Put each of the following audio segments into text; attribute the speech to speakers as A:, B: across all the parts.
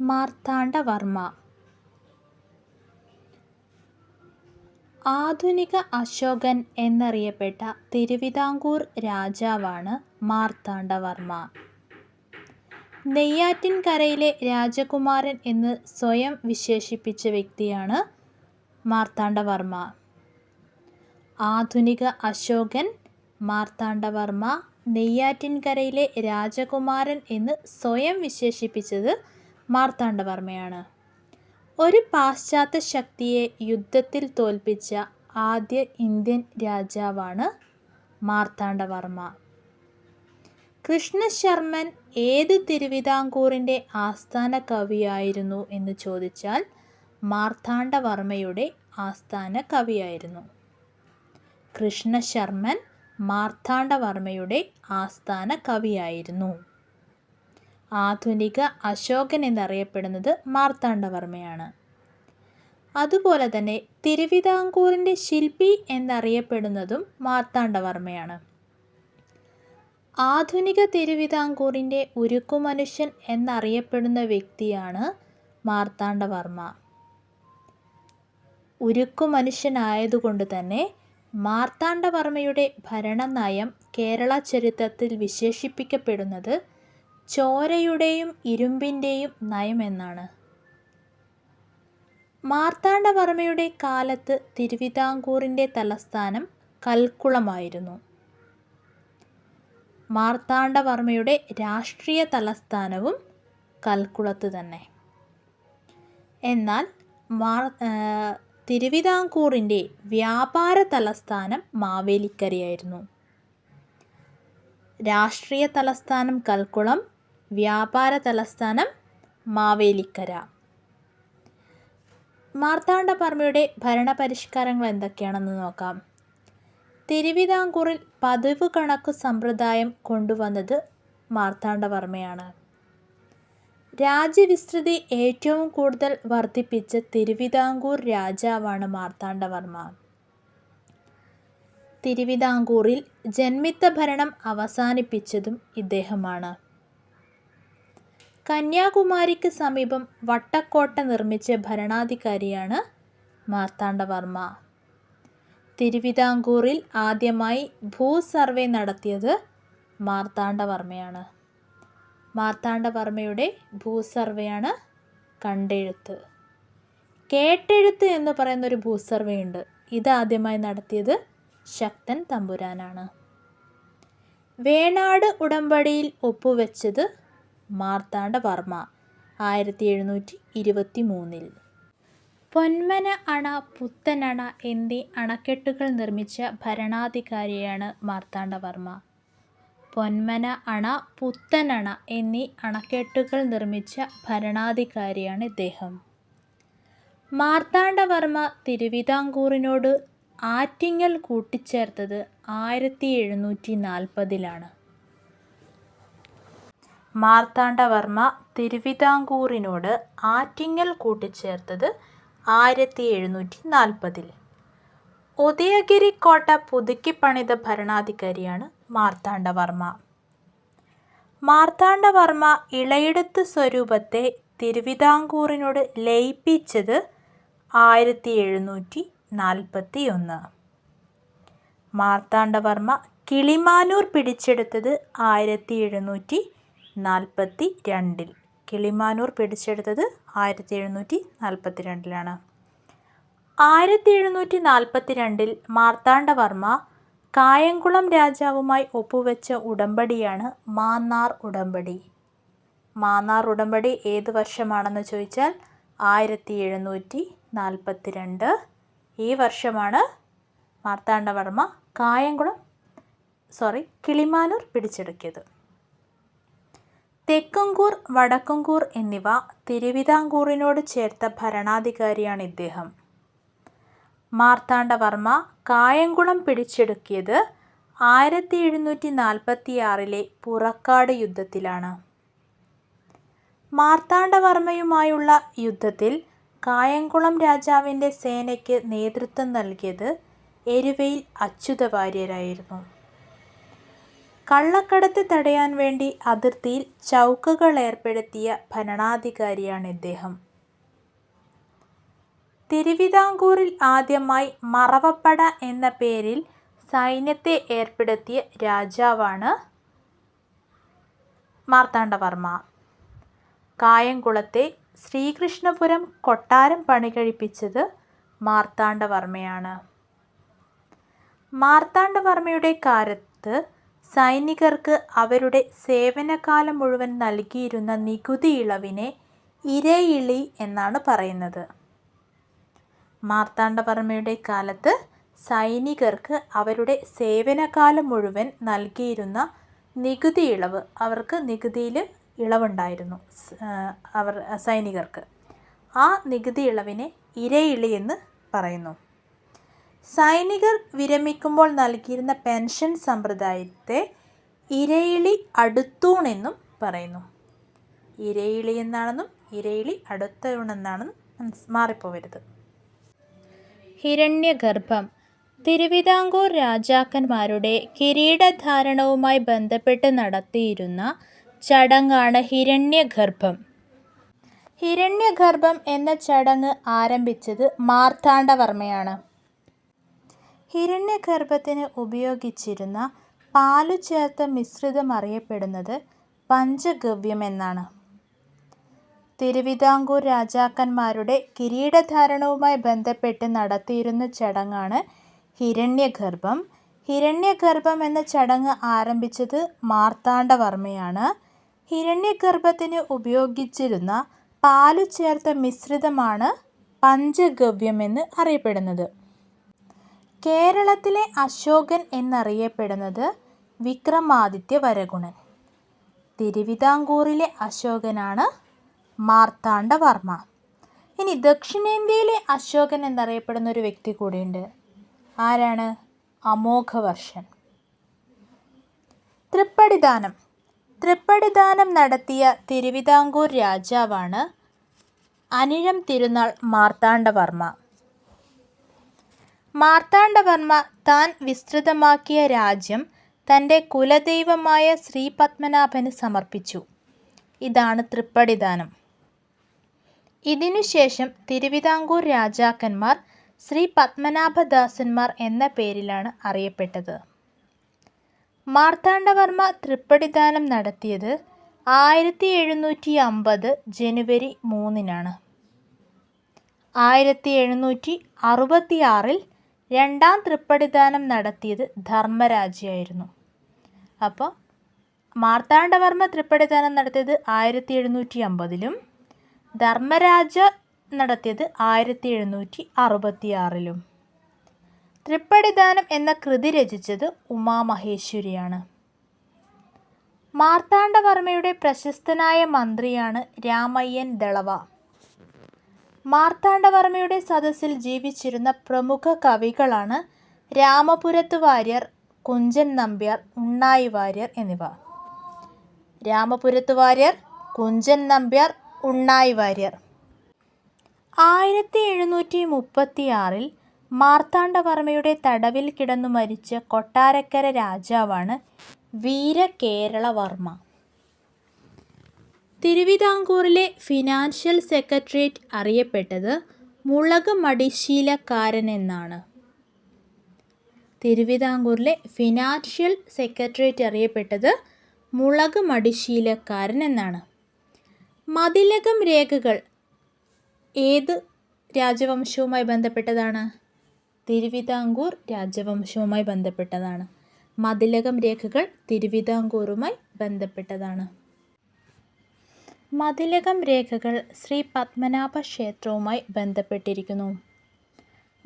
A: മാർത്താണ്ഡവർമ്മ. ആധുനിക അശോകൻ എന്നറിയപ്പെട്ട തിരുവിതാംകൂർ രാജാവാണ് മാർത്താണ്ഡവർമ്മ. നെയ്യാറ്റിൻകരയിലെ രാജകുമാരൻ എന്ന് സ്വയം വിശേഷിപ്പിച്ച വ്യക്തിയാണ് മാർത്താണ്ഡവർമ്മ. ആധുനിക അശോകൻ മാർത്താണ്ഡവർമ്മ നെയ്യാറ്റിൻകരയിലെ രാജകുമാരൻ എന്ന് സ്വയം വിശേഷിപ്പിച്ചത് മാർത്താണ്ഡവർമ്മയാണ്. ഒരു പാശ്ചാത്യ ശക്തിയെ യുദ്ധത്തിൽ തോൽപ്പിച്ച ആദ്യ ഇന്ത്യൻ രാജാവാണ് മാർത്താണ്ഡവർമ്മ. കൃഷ്ണശർമ്മൻ ഏത് തിരുവിതാംകൂറിന്റെ ആസ്ഥാന കവിയായിരുന്നു എന്ന് ചോദിച്ചാൽ മാർത്താണ്ഡവർമ്മയുടെ ആസ്ഥാന കവിയായിരുന്നു. കൃഷ്ണശർമ്മൻ മാർത്താണ്ഡവർമ്മയുടെ ആസ്ഥാന കവിയായിരുന്നു. ആധുനിക അശോകൻ എന്നറിയപ്പെടുന്നത് മാർത്താണ്ഡവർമ്മയാണ്. അതുപോലെ തന്നെ തിരുവിതാംകൂറിന്റെ ശില്പി എന്നറിയപ്പെടുന്നതും മാർത്താണ്ഡവർമ്മയാണ്. ആധുനിക തിരുവിതാംകൂറിന്റെ ഉരുക്കുമനുഷ്യൻ എന്നറിയപ്പെടുന്ന വ്യക്തിയാണ് മാർത്താണ്ഡവർമ്മ. ഉരുക്കുമനുഷ്യനായതുകൊണ്ട് തന്നെ മാർത്താണ്ഡവർമ്മയുടെ ഭരണനയം കേരള ചരിത്രത്തിൽ വിശേഷിപ്പിക്കപ്പെടുന്നത് ചോരയുടെയും ഇരുമ്പിന്റെയും നയമെന്നാണ് മാർത്താണ്ഡവർമ്മയുടെ കാലത്ത് തിരുവിതാംകൂറിന്റെ തലസ്ഥാനം കൽക്കുളമായിരുന്നു. മാർത്താണ്ഡവർമ്മയുടെ രാഷ്ട്രീയ തലസ്ഥാനവും കൽക്കുളത്ത് തന്നെ. എന്നാൽ മാർ തിരുവിതാംകൂറിന്റെ വ്യാപാര തലസ്ഥാനം മാവേലിക്കരയായിരുന്നു. രാഷ്ട്രീയ തലസ്ഥാനം കൽക്കുളം വ്യാപാര തലസ്ഥാനം മാവേലിക്കര. മാർത്താണ്ഡവർമ്മയുടെ ഭരണപരിഷ്കാരങ്ങൾ എന്തൊക്കെയാണെന്ന് നോക്കാം. തിരുവിതാംകൂറിൽ പതിവ് കണക്ക് സമ്പ്രദായം കൊണ്ടുവന്നത് മാർത്താണ്ഡവർമ്മയാണ് രാജ്യവിസ്തൃതി ഏറ്റവും കൂടുതൽ വർദ്ധിപ്പിച്ച തിരുവിതാംകൂർ രാജാവാണ് മാർത്താണ്ഡവർമ്മ തിരുവിതാംകൂറിൽ ജന്മിത്ത ഭരണം അവസാനിപ്പിച്ചതും ഇദ്ദേഹമാണ്. കന്യാകുമാരിക്ക് സമീപം വട്ടക്കോട്ട നിർമ്മിച്ച ഭരണാധികാരിയാണ് മാർത്താണ്ഡവർമ്മ. തിരുവിതാംകൂറിൽ ആദ്യമായി ഭൂസർവേ നടത്തിയത് മാർത്താണ്ഡവർമ്മയാണ്. മാർത്താണ്ഡവർമ്മയുടെ ഭൂസർവേയാണ് കണ്ടെഴുത്ത്. കേട്ടെഴുത്ത് എന്ന് പറയുന്ന ഒരു ഭൂസർവേ ഉണ്ട് ഇത് ആദ്യമായി നടത്തിയത് ശക്തൻ തമ്പുരാനാണ്. വേണാട് ഉടമ്പടിയിൽ ഒപ്പുവെച്ചത് മാർത്താണ്ഡവർമ്മ ആയിരത്തി എഴുന്നൂറ്റി ഇരുപത്തി മൂന്നിൽ പൊന്മന അണ പുത്തനണ എന്നീ അണക്കെട്ടുകൾ നിർമ്മിച്ച ഭരണാധികാരിയാണ് മാർത്താണ്ഡവർമ്മ പൊന്മന അണ പുത്തനണ എന്നീ അണക്കെട്ടുകൾ നിർമ്മിച്ച ഭരണാധികാരിയാണ് ഇദ്ദേഹം. മാർത്താണ്ഡവർമ്മ തിരുവിതാംകൂറിനോട് ആറ്റിങ്ങൽ കൂട്ടിച്ചേർത്തത് ആയിരത്തി എഴുന്നൂറ്റി നാൽപ്പതിലാണ് മാർത്താണ്ഡവർമ്മ തിരുവിതാംകൂറിനോട് ആറ്റിങ്ങൽ കൂട്ടിച്ചേർത്തത് ആയിരത്തി എഴുന്നൂറ്റി നാൽപ്പതിൽ ഉദയഗിരി കോട്ട പുതുക്കിപ്പണിത ഭരണാധികാരിയാണ് മാർത്താണ്ഡവർമ്മ. മാർത്താണ്ഡവർമ്മ ഇളയെടുത്ത് സ്വരൂപത്തെ തിരുവിതാംകൂറിനോട് ലയിപ്പിച്ചത് ആയിരത്തി എഴുന്നൂറ്റി നാൽപ്പത്തി ഒന്ന് മാർത്താണ്ഡവർമ്മ കിളിമാനൂർ പിടിച്ചെടുത്തത് ആയിരത്തി എഴുന്നൂറ്റി നാൽപ്പത്തി രണ്ടിൽ കിളിമാനൂർ പിടിച്ചെടുത്തത് ആയിരത്തി എഴുന്നൂറ്റി നാൽപ്പത്തി രണ്ടിലാണ് ആയിരത്തി എഴുന്നൂറ്റി നാൽപ്പത്തി രണ്ടിൽ മാർത്താണ്ഡവർമ്മ കായംകുളം രാജാവുമായി ഒപ്പുവെച്ച ഉടമ്പടിയാണ് മാന്നാർ ഉടമ്പടി. മാന്നാർ ഉടമ്പടി ഏത് വർഷമാണെന്ന് ചോദിച്ചാൽ ആയിരത്തി എഴുന്നൂറ്റി നാൽപ്പത്തി രണ്ട് ഈ വർഷമാണ് മാർത്താണ്ഡവർമ്മ കായംകുളം സോറി കിളിമാനൂർ പിടിച്ചെടുക്കിയത്. തെക്കുംകൂർ വടക്കുംകൂർ എന്നിവ തിരുവിതാംകൂറിനോട് ചേർത്ത ഭരണാധികാരിയാണ് ഇദ്ദേഹം. മാർത്താണ്ഡവർമ്മ കായംകുളം പിടിച്ചെടുക്കിയത് ആയിരത്തി എഴുന്നൂറ്റി നാൽപ്പത്തി ആറിലെ പുറക്കാട് യുദ്ധത്തിലാണ്. മാർത്താണ്ഡവർമ്മയുമായുള്ള യുദ്ധത്തിൽ കായംകുളം രാജാവിന്റെ സേനയ്ക്ക് നേതൃത്വം നൽകിയത് എരുവയിൽ അച്യുതവാര്യരായിരുന്നു. കള്ളക്കടത്ത് തടയാൻ വേണ്ടി അതിർത്തിയിൽ ചൗക്കുകൾ ഏർപ്പെടുത്തിയ ഭരണാധികാരിയാണ് ഇദ്ദേഹം. തിരുവിതാംകൂറിൽ ആദ്യമായി മറവപ്പട എന്ന പേരിൽ സൈന്യത്തെ ഏർപ്പെടുത്തിയ രാജാവാണ് മാർത്താണ്ഡവർമ്മ. കായംകുളത്തെ ശ്രീകൃഷ്ണപുരം കൊട്ടാരം പണികഴിപ്പിച്ചത് മാർത്താണ്ഡവർമ്മയാണ്. മാർത്താണ്ഡവർമ്മയുടെ കാലത്ത് സൈനികർക്ക് അവരുടെ സേവനകാലം മുഴുവൻ നൽകിയിരുന്ന നികുതി ഇളവിനെ ഇരയിളി എന്നാണ് പറയുന്നത്. മാർത്താണ്ഡവർമ്മയുടെ കാലത്ത് സൈനികർക്ക് അവരുടെ സേവനകാലം മുഴുവൻ നൽകിയിരുന്ന നികുതി ഇളവ് അവർക്ക് നികുതിയിൽ ഇളവുണ്ടായിരുന്നു അവർ സൈനികർക്ക്. ആ നികുതി ഇളവിനെ ഇരയിളി എന്ന് പറയുന്നു. സൈനികർ വിരമിക്കുമ്പോൾ നൽകിയിരുന്ന പെൻഷൻ സമ്പ്രദായത്തെ ഇരയിളി അടുത്തൂൺ എന്നും പറയുന്നു. ഇരയിളി എന്നാണെന്നും ഇരയിളി അടുത്തൂൺ എന്നാണെന്നും മാറിപ്പോവരുത് ഹിരണ്യഗർഭം തിരുവിതാംകൂർ രാജാക്കന്മാരുടെ കിരീടധാരണവുമായി ബന്ധപ്പെട്ട് നടത്തിയിരുന്ന ചടങ്ങാണ് ഹിരണ്യഗർഭം. ഹിരണ്യഗർഭം എന്ന ചടങ്ങ് ആരംഭിച്ചത് മാർത്താണ്ഡവർമ്മയാണ്. ഹിരണ്യഗർഭത്തിന് ഉപയോഗിച്ചിരുന്ന പാലു ചേർത്ത മിശ്രിതം അറിയപ്പെടുന്നത് പഞ്ചഗവ്യം എന്നാണ്. തിരുവിതാംകൂർ രാജാക്കന്മാരുടെ കിരീടധാരണവുമായി ബന്ധപ്പെട്ട് നടത്തിയിരുന്ന ചടങ്ങാണ് ഹിരണ്യഗർഭം. ഹിരണ്യഗർഭം എന്ന ചടങ്ങ് ആരംഭിച്ചത് മാർത്താണ്ഡവർമ്മയാണ്. ഹിരണ്യഗർഭത്തിന് ഉപയോഗിച്ചിരുന്ന പാലു ചേർത്ത മിശ്രിതമാണ് പഞ്ചഗവ്യം എന്ന് അറിയപ്പെടുന്നത്. കേരളത്തിലെ അശോകൻ എന്നറിയപ്പെടുന്നത് വിക്രമാദിത്യ വിക്രമാദിത്യവരഗുണൻ. തിരുവിതാംകൂറിലെ അശോകനാണ് മാർത്താണ്ഡവർമ്മ. ഇനി ദക്ഷിണേന്ത്യയിലെ അശോകൻ എന്നറിയപ്പെടുന്ന ഒരു വ്യക്തി കൂടിയുണ്ട്. ആരാണ്? അമോഘവർഷൻ. തൃപ്പടിദാനം തൃപ്പടിദാനം നടത്തിയ തിരുവിതാംകൂർ രാജാവാണ് അനിഴം തിരുനാൾ മാർത്താണ്ഡവർമ്മ. മാർത്താണ്ഡവർമ്മ താൻ വിസ്തൃതമാക്കിയ രാജ്യം തന്റെ കുലദൈവമായ ശ്രീപത്മനാഭന് സമർപ്പിച്ചു. ഇതാണ് തൃപ്പടിദാനം. ഇതിനുശേഷം തിരുവിതാംകൂർ രാജാക്കന്മാർ ശ്രീ ശ്രീപത്മനാഭദാസന്മാർ എന്ന പേരിലാണ് അറിയപ്പെട്ടത്. മാർത്താണ്ഡവർമ്മ തൃപ്പടിദാനം നടത്തിയത് ആയിരത്തിയെഴുന്നൂറ്റിഅമ്പത് ജനുവരി മൂന്നിനാണ്. ആയിരത്തിയെഴുന്നൂറ്റിഅറുപത്തിആറിൽ രണ്ടാം തൃപ്പടിദാനം നടത്തിയത് ധർമ്മരാജയായിരുന്നു. അപ്പോൾ മാർത്താണ്ഡവർമ്മ തൃപ്പടിദാനം നടത്തിയത് ആയിരത്തി എഴുന്നൂറ്റി അമ്പതിലും ധർമ്മരാജ നടത്തിയത് ആയിരത്തി എഴുന്നൂറ്റി അറുപത്തിയാറിലും തൃപ്പടിദാനം എന്ന കൃതി രചിച്ചത് ഉമാമഹേശ്വരിയാണ്. മാർത്താണ്ഡവർമ്മയുടെ പ്രശസ്തനായ മന്ത്രിയാണ് രാമയ്യൻ ദളവ. മാർത്താണ്ഡവർമ്മയുടെ സദസ്സിൽ ജീവിച്ചിരുന്ന പ്രമുഖ കവികളാണ് രാമപുരത്ത് വാര്യർ, കുഞ്ചൻ നമ്പ്യാർ, ഉണ്ണായി വാര്യർ എന്നിവ രാമപുരത്ത് വാര്യർ, കുഞ്ചൻ നമ്പ്യാർ, ഉണ്ണായി വാര്യർ. ആയിരത്തി എഴുന്നൂറ്റി മുപ്പത്തിയാറിൽ മാർത്താണ്ഡവർമ്മയുടെ തടവിൽ കിടന്നു മരിച്ച കൊട്ടാരക്കര രാജാവാണ് വീരകേളവർമ്മ. തിരുവിതാംകൂറിലെ ഫിനാൻഷ്യൽ സെക്രട്ടേറിയറ്റ് അറിയപ്പെട്ടത് മുളക് മടിശീലക്കാരനെന്നാണ്. തിരുവിതാംകൂറിലെ ഫിനാൻഷ്യൽ സെക്രട്ടേറിയറ്റ് അറിയപ്പെട്ടത് മുളക് മടിശീലക്കാരൻ എന്നാണ്. മതിലകം രേഖകൾ ഏത് രാജവംശവുമായി ബന്ധപ്പെട്ടതാണ്? തിരുവിതാംകൂർ രാജവംശവുമായി ബന്ധപ്പെട്ടതാണ്. മതിലകം രേഖകൾ തിരുവിതാംകൂറുമായി ബന്ധപ്പെട്ടതാണ്. മതിലകം രേഖകൾ ശ്രീ പത്മനാഭ ക്ഷേത്രവുമായി ബന്ധപ്പെട്ടിരിക്കുന്നു.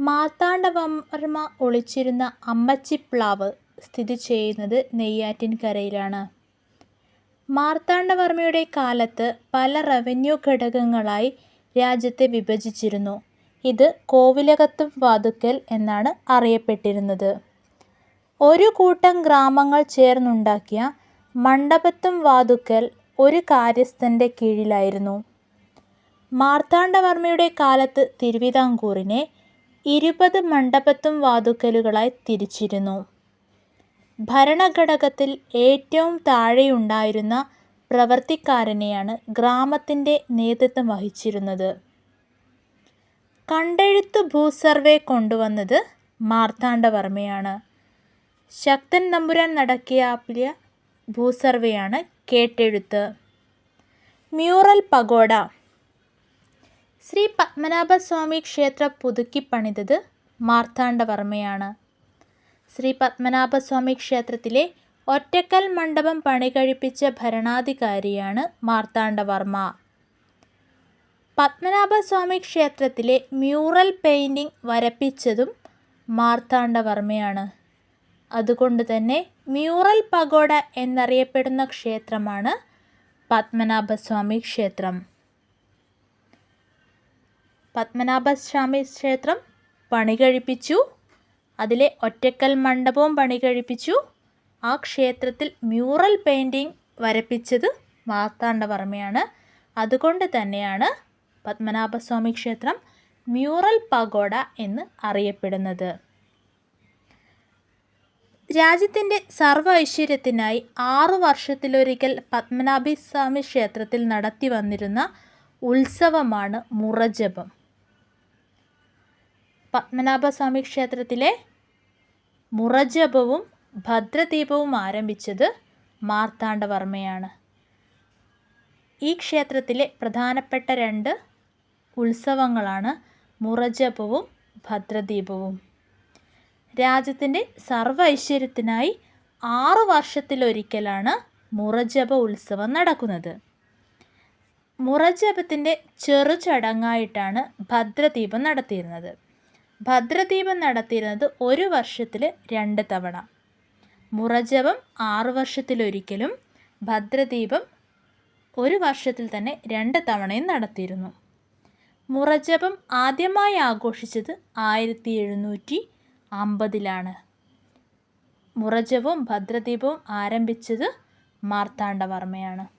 A: മാർത്താണ്ഡവർമ്മ ഒളിച്ചിരുന്ന അമ്മച്ചിപ്ലാവ് സ്ഥിതി ചെയ്യുന്നത് നെയ്യാറ്റിൻകരയിലാണ്. മാർത്താണ്ഡവർമ്മയുടെ കാലത്ത് പല റവന്യൂ ഘടകങ്ങളായി രാജ്യത്തെ വിഭജിച്ചിരുന്നു. ഇത് കോവിലകത്തും വാതുക്കൽ എന്നാണ് അറിയപ്പെട്ടിരുന്നത്. ഒരു കൂട്ടം ഗ്രാമങ്ങൾ ചേർന്നുണ്ടാക്കിയ മണ്ഡപത്തും വാതുക്കൽ ഒരു കാര്യസ്ഥന്റെ കീഴിലായിരുന്നു. മാർത്താണ്ഡവർമ്മയുടെ കാലത്ത് തിരുവിതാംകൂറിനെ ഇരുപത് മണ്ഡപത്തും വാതുക്കലുകളായി തിരിച്ചിരുന്നു. ഭരണഘടകത്തിൽ ഏറ്റവും താഴെയുണ്ടായിരുന്ന പ്രവർത്തിക്കാരനെയാണ് ഗ്രാമത്തിന്റെ നേതൃത്വം വഹിച്ചിരുന്നത്. കണ്ടെഴുത്ത് ഭൂസർവേ കൊണ്ടുവന്നത് മാർത്താണ്ഡവർമ്മയാണ്. ശക്തൻ നമ്പുരാൻ നടക്കിയ ഭൂസർവേയാണ് കേട്ടെഴുത്ത്. മ്യൂറൽ പഗോഡ ശ്രീ പത്മനാഭസ്വാമി ക്ഷേത്രം പുതുക്കിപ്പണിതത് മാർത്താണ്ഡവർമ്മയാണ്. ശ്രീ പത്മനാഭസ്വാമി ക്ഷേത്രത്തിലെ ഒറ്റക്കൽ മണ്ഡപം പണി കഴിപ്പിച്ച ഭരണാധികാരിയാണ് മാർത്താണ്ഡവർമ്മ. പത്മനാഭസ്വാമി ക്ഷേത്രത്തിലെ മ്യൂറൽ പെയിന്റിംഗ് വരപ്പിച്ചതും മാർത്താണ്ഡവർമ്മയാണ്. അതുകൊണ്ടുതന്നെ മ്യൂറൽ പഗോഡ എന്നറിയപ്പെടുന്ന ക്ഷേത്രമാണ് പത്മനാഭസ്വാമി ക്ഷേത്രം. പത്മനാഭസ്വാമി ക്ഷേത്രം പണി പണികഴിപ്പിച്ചു. അതിലെ ഒറ്റക്കൽ മണ്ഡപവും പണികഴിപ്പിച്ചു. ആ ക്ഷേത്രത്തിൽ മ്യൂറൽ പെയിന്റിങ് വരപ്പിച്ചത് മാർത്താണ്ഡവർമ്മയാണ്. അതുകൊണ്ട് തന്നെയാണ് പത്മനാഭസ്വാമി ക്ഷേത്രം മ്യൂറൽ പഗോഡ എന്ന് അറിയപ്പെടുന്നത്. രാജ്യത്തിന്റെ സർവ ഐശ്വര്യത്തിനായി ആറു വർഷത്തിലൊരിക്കൽ പത്മനാഭസ്വാമി ക്ഷേത്രത്തിൽ നടത്തി വന്നിരുന്ന ഉത്സവമാണ് മുറജപം. പത്മനാഭസ്വാമി ക്ഷേത്രത്തിലെ മുറജപവും ഭദ്രദീപവും ആരംഭിച്ചത് മാർത്താണ്ഡവർമ്മയാണ്. ഈ ക്ഷേത്രത്തിലെ പ്രധാനപ്പെട്ട രണ്ട് ഉത്സവങ്ങളാണ് മുറജപവും ഭദ്രദീപവും. രാജ്യത്തിന്റെ സർവ ഐശ്വര്യത്തിനായി ആറു വർഷത്തിലൊരിക്കലാണ് മുറജപ ഉത്സവം നടക്കുന്നത്. മുറജപത്തിന്റെ ചെറു ചടങ്ങായിട്ടാണ് ഭദ്രദീപം നടത്തിയിരുന്നത്. ഭദ്രദീപം നടത്തിയിരുന്നത് ഒരു വർഷത്തിൽ രണ്ട് തവണ. മുറജപം ആറു വർഷത്തിലൊരിക്കലും ഭദ്രദീപം ഒരു വർഷത്തിൽ തന്നെ രണ്ട് തവണയും നടത്തിയിരുന്നു. മുറജപം ആദ്യമായി ആഘോഷിച്ചത് ആയിരത്തി എഴുന്നൂറ്റി അമ്പതിലാണ്. മുറജവും ഭദ്രദീപവും ആരംഭിച്ചത് മാർത്താണ്ഡവർമ്മയാണ്.